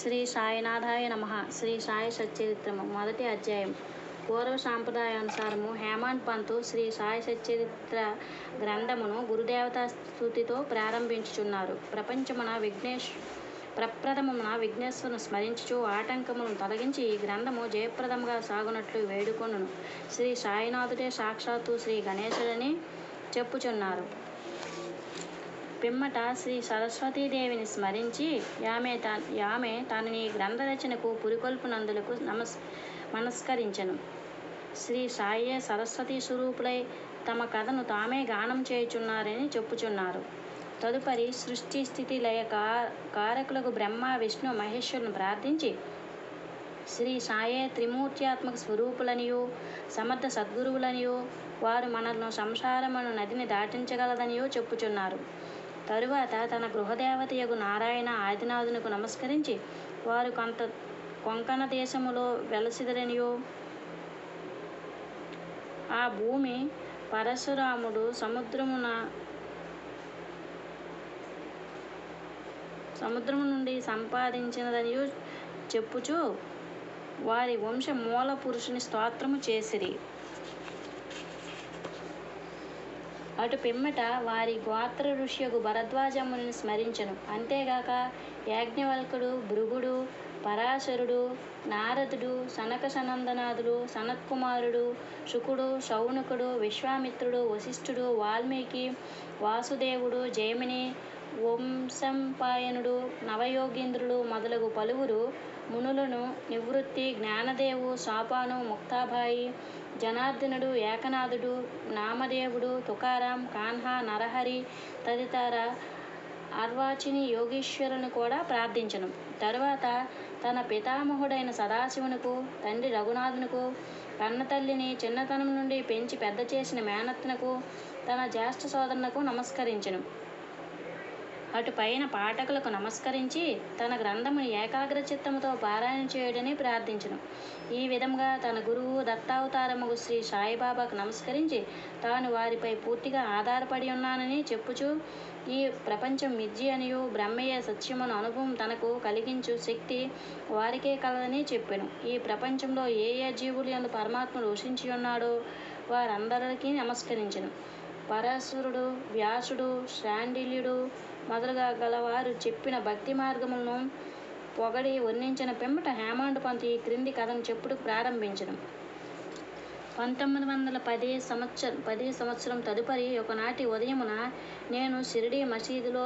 శ్రీ సాయినాథాయ నమ. శ్రీ సాయి సచ్చరిత్రము. మొదటి అధ్యాయం. పూర్వ సాంప్రదాయానుసారము హేమంత్ పంతు శ్రీ సాయి సచ్చరిత్ర గ్రంథమును గురుదేవతా స్థుతితో ప్రారంభించుచున్నారు. ప్రపంచమున విఘ్నేష్ ప్రప్రథమమున విఘ్నేశ్వరును స్మరించుచు ఆటంకమును తొలగించి ఈ గ్రంథము జయప్రదముగా సాగునట్లు వేడుకొనును. శ్రీ సాయినాథుడే సాక్షాత్తు శ్రీ గణేశుడని చెప్పుచున్నారు. పిమ్మట శ్రీ సరస్వతీదేవిని స్మరించి యామె తా యామె తనని గ్రంథ రచనకు పురికొల్పునందులకు నమస్ మనస్కరించను శ్రీ సాయే సరస్వతి స్వరూపులై తమ కథను తామే గానం చేయుచున్నారని చెప్పుచున్నారు. తదుపరి సృష్టి స్థితి లయ కారకులకు బ్రహ్మ విష్ణు మహేశ్వరును ప్రార్థించి శ్రీ సాయే త్రిమూర్త్యాత్మక స్వరూపులనియు సమర్థ సద్గురువులనియు వారు మనల్ని సంసారమును నదిని దాటించగలదనియో చెప్పుచున్నారు. తరువాత తన గృహదేవతయగు నారాయణ ఆదినాథునకు నమస్కరించి వారు కొంత కొంకణ దేశములో వెలసిదరనియో. ఆ భూమి పరశురాముడు సముద్రమున సముద్రము నుండి సంపాదించినదనియు చెప్పుచు వారి వంశ మూల పురుషుని స్తోత్రము చేసిరి. అటు పిమ్మట వారి గోత్ర ఋష్యకు భరద్వాజముని స్మరించను. అంతేగాక యాజ్ఞవల్కుడు భృగుడు పరాశరుడు నారదుడు సనక సనందనాథుడు సనత్కుమారుడు శుకుడు శౌనకుడు విశ్వామిత్రుడు వశిష్ఠుడు వాల్మీకి వాసుదేవుడు జైమిని వంశంపాయనుడు నవయోగీంద్రుడు మొదలగు పలువురు మునులను నివృత్తి జ్ఞానదేవు సాపాను ముక్తాబాయి జనార్దనుడు ఏకనాథుడు నామదేవుడు తుకారాం కాన్హా నరహరి తదితర అర్వాచిని యోగీశ్వరుని కూడా ప్రార్థించను. తరువాత తన పితామహుడైన సదాశివునకు తండ్రి రఘునాథునకు కన్నతల్లిని చిన్నతనం నుండి పెంచి పెద్ద చేసిన మేనత్నకు తన జ్యేష్ఠ సోదరునకు నమస్కరించను. అటు పైన పాఠకులకు నమస్కరించి తన గ్రంథమును ఏకాగ్ర చిత్తముతో పారాయణ చేయడని ప్రార్థించను. ఈ విధంగా తన గురువు దత్తావతారముగు శ్రీ సాయిబాబాకు నమస్కరించి తాను వారిపై పూర్తిగా ఆధారపడి ఉన్నానని చెప్పుచు ఈ ప్రపంచం మిర్జి అనియు బ్రహ్మయ్య సత్యమును అనుభవం తనకు కలిగించు శక్తి వారికే కలదని చెప్పాను. ఈ ప్రపంచంలో ఏ ఏ జీవులు అందు పరమాత్ముడు రోషించి ఉన్నాడో వారందరికీ నమస్కరించను. పరాశురుడు వ్యాసుడు శాండిల్యుడు మొదలుగా గలవారు చెప్పిన భక్తి మార్గములను పొగడి వర్ణించిన పిమ్మట హేమాండ్ పంత్ ఈ క్రింది కథను చెప్పుడు ప్రారంభించడం పంతొమ్మిది వందల పది సంవత్సరం పది సంవత్సరం తదుపరి ఒకనాటి ఉదయమున నేను షిరిడి మసీదులో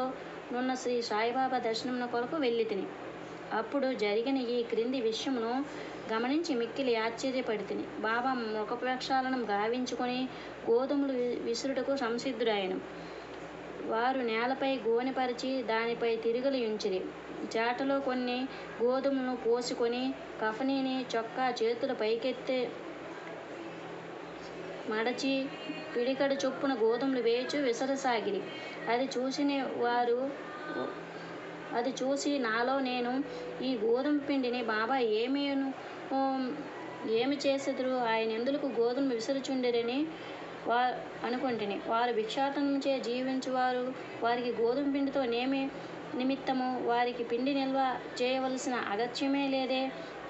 నున్న శ్రీ సాయిబాబా దర్శనమున కొరకు వెళ్ళి తిని అప్పుడు జరిగిన ఈ క్రింది విషయమును గమనించి మిక్కిలి ఆశ్చర్యపడి తిని బాబా ముఖప్రక్షాళనం గావించుకొని గోధుమలు వి- విసురుటకు సంసిద్ధుడాయను వారు నేలపై గోనెపరిచి దానిపై తిరుగులు ఉంచిరి జాటలో కొన్ని గోధుమలను పోసుకొని కఫనీని చొక్కా చేతులు పైకెత్తే మడచి పిడికడు చొప్పున గోధుమలు వేచు విసరసాగిరి. అది చూసిన వారు అది చూసి నాలో నేను ఈ గోధుమ పిండిని బాబా ఏమేను ఏమి చేసెదురు? ఆయన ఎందుకు గోధుమ విసరుచుండరని వా అనుకుంటుని. వారు భిక్షాటనంచే జీవించువారు. వారికి గోధుమ పిండితో నేమి నిమిత్తము. వారికి పిండి నిల్వ చేయవలసిన అగత్యమే లేదే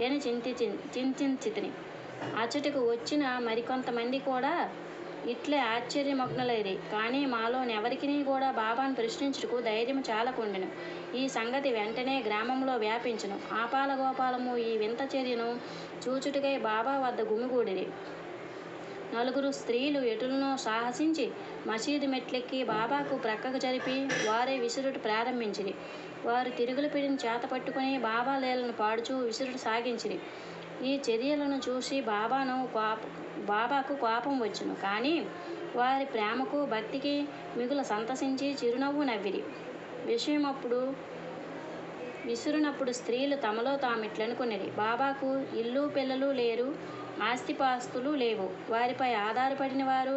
అని చింతించి చింతించితిని. అచ్చటకు వచ్చిన మరికొంతమంది కూడా ఇట్లే ఆశ్చర్యమగ్నులైరి. కానీ మాలోని ఎవరికిని కూడా బాబాను ప్రశ్నించుటకు ధైర్యం చాలకుండెను. ఈ సంగతి వెంటనే గ్రామంలో వ్యాపించును. ఆపాల గోపాలము ఈ వింత చర్యను చూచుటకై బాబా వద్ద గుమిగూడిరి. నలుగురు స్త్రీలు ఎటులను సాహసించి మసీదు మెట్లెక్కి బాబాకు ప్రక్కకు జరిపి వారే విసురుడు ప్రారంభించిరి. వారు తిరుగులు పిడిని చేత పట్టుకుని బాబా లీలను పాడుచూ విసురుడు సాగించిరి. ఈ చర్యలను చూసి బాబాను కోప బాబాకు కోపం వచ్చును. కానీ వారి ప్రేమకు భక్తికి మిగుల సంతసించి చిరునవ్వు నవ్విరి. విషయం అప్పుడు విసురునప్పుడు స్త్రీలు తమలో తామిట్లనుకునేది బాబాకు ఇల్లు పిల్లలు లేరు ఆస్తిపాస్తులు లేవు. వారిపై ఆధారపడిన వారు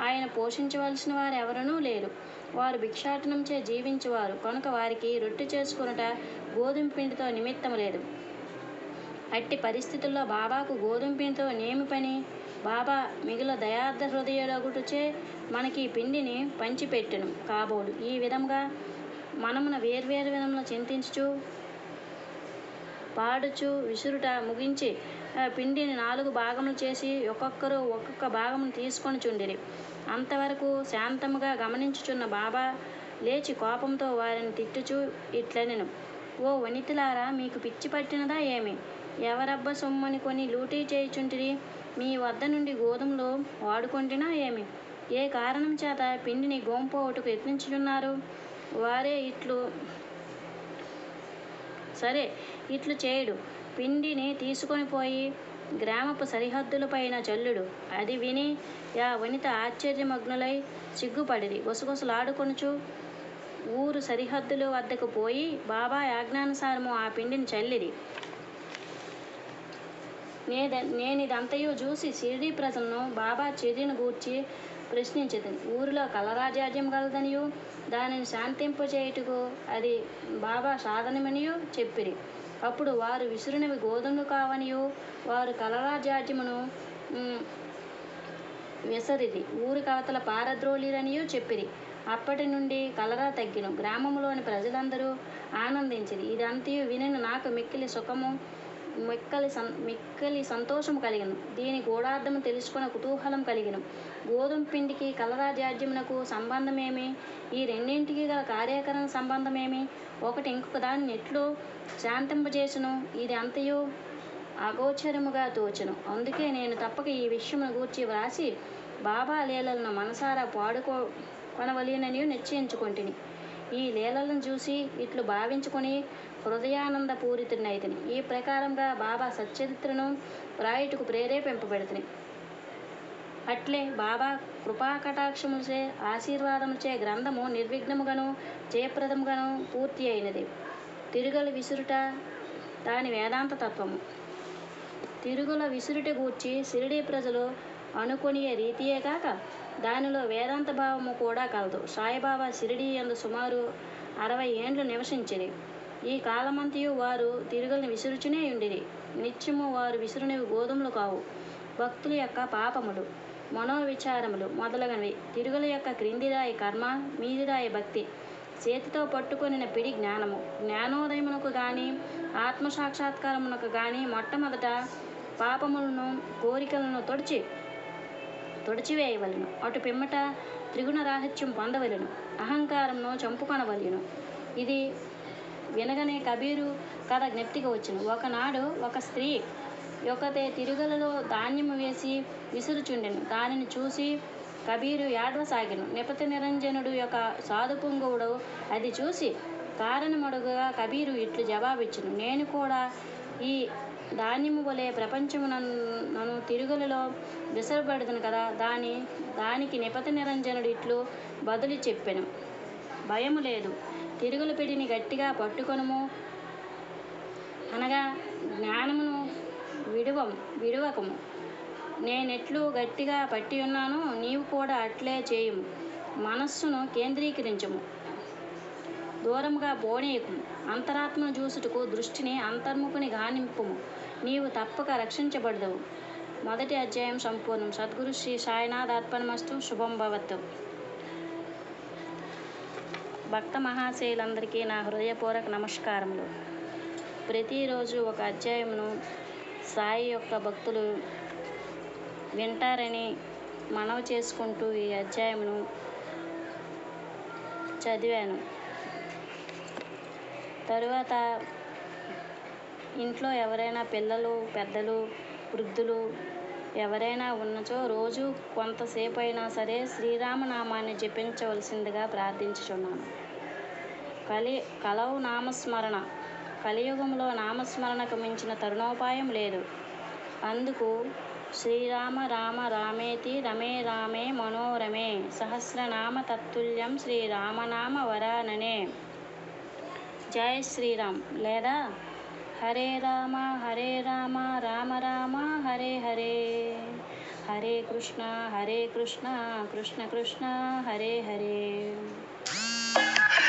ఆయన పోషించవలసిన వారు ఎవరనూ లేరు. వారు భిక్షాటనంచే జీవించేవారు. కనుక వారికి రొట్టె చేసుకునుట గోధుమ పిండితో నిమిత్తం లేదు. అట్టి పరిస్థితుల్లో బాబాకు గోధుమ పిండితో నేమి పని బాబా మిగిలిన దయార్థ హృదయుడగుటచే మనకి ఈ పిండిని పంచిపెట్టను కాబోలు ఈ విధంగా మనమున వేర్వేరు విధంలో చింతించుచు పాడుచు విసురుట ముగించి పిండిని నాలుగు భాగములు చేసి ఒక్కొక్కరు ఒక్కొక్క భాగమును తీసుకొని చుండిరి. అంతవరకు శాంతముగా గమనించుచున్న బాబా లేచి కోపంతో వారిని తిట్టుచు ఇట్లనెను ఓ వనితలారా మీకు పిచ్చి పట్టినదా ఏమి? ఎవరబ్బ సొమ్మని కొని లూటీ చేయుచుంటిరి? మీ వద్ద నుండి గోధుమలు వాడుకొంటినా ఏమి? ఏ కారణం చేత పిండిని గోంపోవటకు యత్నించుచున్నారు వారే ఇట్లు. సరే ఇట్లు చేయడు. పిండిని తీసుకొని పోయి గ్రామపు సరిహద్దులపైన చల్లుడు అది విని యా వనిత ఆశ్చర్యమగ్నులై సిగ్గుపడిది గుసగుసలాడుకొనుచు ఊరు సరిహద్దుల వద్దకు పోయి బాబా ఆజ్ఞానుసారము ఆ పిండిని చల్లిది నేద నేనిదంతయు చూసి షిరిడీ ప్రజలను బాబా చర్యను గూర్చి ప్రశ్నించదు ఊరిలో కలరాజాజ్యం గలదనియు దానిని శాంతింప చేయుటకు అది బాబా సాధనమనియు చెప్పిరి. అప్పుడు వారు విసిరినవి గోధుమలు కావనియు వారు కలరాజాజ్యమును విసరిది ఊరి కవతల పారద్రోలిరనియు చెప్పిరి. అప్పటి నుండి కలరా తగ్గిను. గ్రామంలోని ప్రజలందరూ ఆనందించిరి. ఇదంతయు వినిన నాకు మిక్కిలి సుఖము మిక్కలి సం మిక్కలి సంతోషము కలిగిన. దీని గూఢార్థము తెలుసుకున్న కుతూహలం కలిగిన. గోధుమ పిండికి కలరాజ్యాజ్యమునకు సంబంధమేమి? ఈ రెండింటికి గల కార్యకరణ సంబంధమేమి? ఒకటి ఇంకొక దాన్ని ఎట్లు శాంతింపజేసును? ఇది అంతయు అగోచరముగా తోచను. అందుకే నేను తప్పక ఈ విషయమును గూర్చి వ్రాసి బాబా లీలలను మనసారా పాడుకో కొనవలేనని నిశ్చయించుకొంటిని. ఈ లీలలను చూసి ఇట్లు భావించుకొని హృదయానంద పూరితునైతిని ఈ ప్రకారంగా బాబా సచ్చరిత్రను రాయుటకు ప్రేరేపింపబడితిని. అట్లే బాబా కృపాకటాక్షములచే ఆశీర్వాదముచే గ్రంథము నిర్విఘ్నముగాను జయప్రదముగాను పూర్తి అయినది. తిరుగల విసురుట దాని వేదాంత తత్వము తిరుగుల విసురుట గూర్చి షిరిడీ ప్రజలు అనుకుని రీతియే కాక దానిలో వేదాంత భావము కూడా కలదు. సాయిబాబా షిరిడీ యందు సుమారు అరవై ఏండ్లు నివసించిరి. ఈ కాలమంతయు వారు తిరుగులను విసురుచునే ఉండిరి నిత్యము వారు విసురునివి గోధుమలు కావు. భక్తుల యొక్క పాపములు మనోవిచారములు మొదలగునవి. తిరుగుల యొక్క క్రిందిరాయి కర్మ మీదిరాయి భక్తి చేతితో పట్టుకొనిన పిడి జ్ఞానము. జ్ఞానోదయమునకు గాని ఆత్మసాక్షాత్కారమునకు గాని మొట్టమొదట పాపములను కోరికలను తొడిచి తుడిచివేయవలను. అటు పిమ్మట త్రిగుణ రాహిత్యం పొందవలెను. అహంకారంను చంపుకొనవలను. ఇది వినగనే కబీరు కథ జ్ఞప్తికి వచ్చును ఒకనాడు ఒక స్త్రీ యొక్కతే తిరుగలలో ధాన్యము వేసి విసురుచుండెను. దానిని చూసి కబీరు ఏడవసాగిను నిపతి నిరంజనుడు యొక్క సాధుపుంగవుడు అది చూసి కారణమడుగుగా కబీరు ఇట్లు జవాబిచ్చును. నేను కూడా ఈ ధాన్యము వలె ప్రపంచమునను తిరుగులలో విసరబడదును కదా. దాని దానికి నిపతి నిరంజనుడు ఇట్లు బదులు చెప్పాను. భయము లేదు. తిరుగులు పిడిని గట్టిగా పట్టుకొనుము. అనగా జ్ఞానమును విడువం విడువకము. నేనెట్లు గట్టిగా పట్టి ఉన్నానో. నీవు కూడా అట్లే చేయుము. మనస్సును కేంద్రీకరించము. దూరముగా పోనీయకుము అంతరాత్మను చూసుటకు దృష్టిని అంతర్ముఖుని గానింపుము. నీవు తప్పక రక్షించబడదవు. మొదటి అధ్యాయం సంపూర్ణం. సద్గురు శ్రీ సాయినాథ్ అర్పణమస్తు శుభం భవత్తు. భక్త మహాశయులందరికీ నా హృదయపూర్వక నమస్కారములు. ప్రతిరోజు ఒక అధ్యాయమును సాయి యొక్క భక్తులు వింటారని మనవి చేసుకుంటూ ఈ అధ్యాయమును చదివాను. తరువాత ఇంట్లో ఎవరైనా పిల్లలు పెద్దలు వృద్ధులు ఎవరైనా ఉన్నచో రోజు కొంతసేపు అయినా సరే శ్రీరామనామాన్ని జపించవలసిందిగా ప్రార్థించుచున్నాను. కలి కలవు నామస్మరణ. కలియుగంలో నామస్మరణకు మించిన తరుణోపాయం లేదు. అందుకు శ్రీరామ రామ రామేతి రమే రామే మనోరమే. సహస్రనామ తత్తుల్యం శ్రీరామనామ వరాననే. जय श्री राम लहरा, हरे रामा हरे रामा, राम रामा, हरे हरे। हरे कृष्णा हरे कृष्णा, कृष्ण कृष्णा, हरे हरे।